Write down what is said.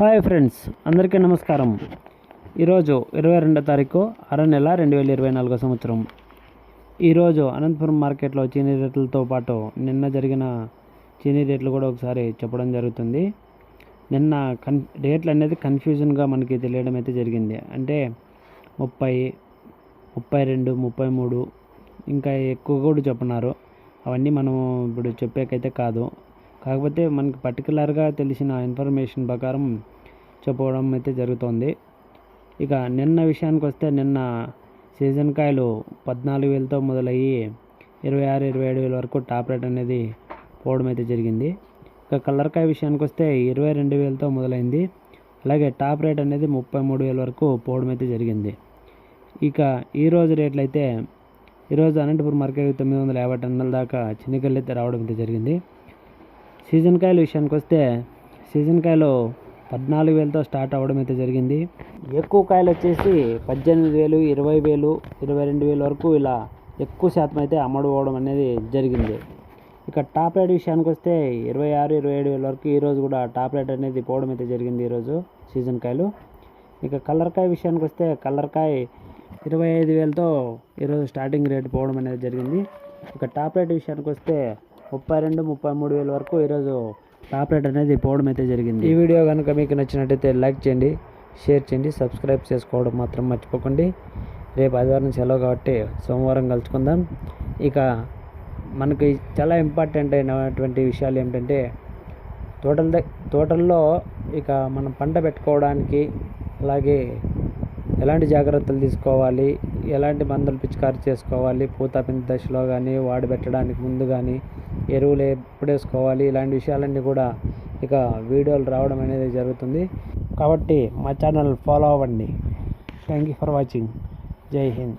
Hi friends అందరికీ నమస్కారం. ఈరోజు ఇరవై రెండో తారీఖు అర నెల రెండు వేల ఇరవై నాలుగో సంవత్సరం. ఈరోజు అనంతపురం మార్కెట్లో చీనీ రేట్లతో పాటు నిన్న జరిగిన చీనీ రేట్లు కూడా ఒకసారి చెప్పడం జరుగుతుంది. నిన్న కన్ రేట్లు అనేది కన్ఫ్యూజన్గా మనకి తెలియడం అయితే జరిగింది. అంటే ముప్పై ముప్పై రెండు ముప్పై మూడు ఇంకా ఎక్కువ కూడా చెప్పన్నారు. అవన్నీ మనం ఇప్పుడు చెప్పేకైతే కాదు. కాకపోతే మనకి పర్టికులర్గా తెలిసిన ఇన్ఫర్మేషన్ ప్రకారం చెప్పడం అయితే జరుగుతోంది. ఇక నిన్న విషయానికి వస్తే నిన్న సీజన్ కాయలు పద్నాలుగు వేలతో మొదలయ్యి ఇరవై ఆరు ఇరవై ఏడు వేల వరకు టాప్ రేట్ అనేది పోవడం అయితే జరిగింది. ఇక కలర్కాయ విషయానికి వస్తే ఇరవై రెండు వేలతో మొదలైంది. అలాగే టాప్ రేట్ అనేది ముప్పై మూడు వేల వరకు పోవడం అయితే జరిగింది. ఇక ఈరోజు రేట్లు అయితే ఈరోజు అనంతపురం మార్కెట్ తొమ్మిది వందల యాభై టన్నుల దాకా చిన్నకల్లు అయితే రావడం అయితే జరిగింది. సీజన్ కాయల విషయానికి వస్తే సీజన్ కాయలు పద్నాలుగు వేలతో స్టార్ట్ అవ్వడం అయితే జరిగింది. ఎక్కువ కాయలు వచ్చేసి పద్దెనిమిది వేలు ఇరవై వేలు ఇరవై రెండు వేలు వరకు ఇలా ఎక్కువ శాతం అయితే అమ్మడుకోవడం అనేది జరిగింది. ఇక టాప్ రేట్ విషయానికి వస్తే ఇరవై ఆరు ఇరవై ఏడు వేల వరకు ఈరోజు కూడా టాప్ రేట్ అనేది పోవడం అయితే జరిగింది ఈరోజు సీజన్ కాయలు. ఇక కలర్ కాయ విషయానికి వస్తే కలర్కాయ ఇరవై ఐదు వేలతో ఈరోజు స్టార్టింగ్ రేట్ పోవడం అనేది జరిగింది. ఇక టాప్ రేట్ విషయానికి వస్తే ముప్పై రెండు ముప్పై మూడు వేల వరకు ఈరోజు టాప్ రేట్ అనేది పోవడం అయితే జరిగింది. ఈ వీడియో కనుక మీకు నచ్చినట్టయితే లైక్ చేయండి షేర్ చేయండి సబ్స్క్రైబ్ చేసుకోవడం మాత్రం మర్చిపోకండి. రేపు ఆదివారం సెలవు కాబట్టి సోమవారం కలుసుకుందాం. ఇక మనకి చాలా ఇంపార్టెంట్ అయినటువంటి విషయాలు ఏమిటంటే తోటల తోటల్లో ఇక మనం పంట పెట్టుకోవడానికి అలాగే ఎలాంటి జాగ్రత్తలు తీసుకోవాలి? ఎలాంటి మందులు పిచికారి చేసుకోవాలి? పూత పిండి దశలో కానీ వాడి పెట్టడానికి ముందు కానీ ఎరువులు ఎప్పుడు వేసుకోవాలి? ఇలాంటి విషయాలన్నీ కూడా ఇక వీడియోలు రావడం అనేది జరుగుతుంది. కాబట్టి మా ఛానల్ ఫాలో అవ్వండి. Thank you for watching. Jai Hind.